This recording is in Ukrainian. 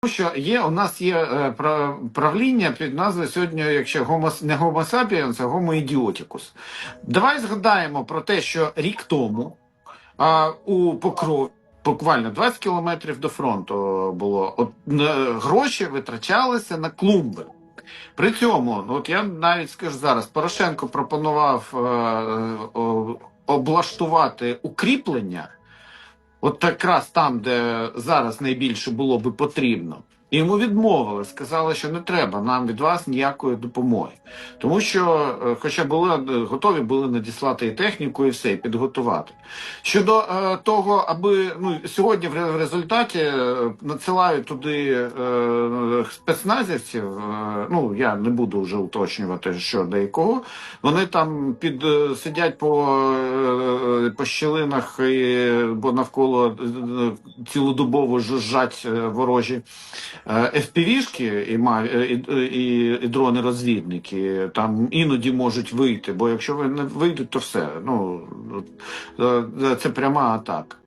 Тому що є у нас є е, правління під назвою сьогодні, якщо гомо, не Homo sapiens, а Homo idioticus. Давай згадаємо про те, що рік тому а, у Покрові буквально 20 кілометрів до фронту було от, е, гроші витрачалися на клумби. При цьому, ну, от я навіть скажу зараз, Порошенко пропонував е, о, облаштувати укріплення, от якраз там, де зараз найбільше було би потрібно. Йому відмовили, сказали, що не треба нам від вас ніякої допомоги. Тому що, е, хоча були е, готові були надіслати і техніку, і все, і підготувати. Щодо е, того, аби ну сьогодні в результаті е, надсилають туди е, спецназівців. Е, ну я не буду вже уточнювати, що де. Вони там під е, сидять по, по щілинах, бо навколо е, цілодобово жужжать е, ворожі е, FPV-шки і, е, і, і, і дрони-розвідники. Там іноді можуть вийти, бо якщо вони не вийдуть, то все. Ну е, це пряма атака.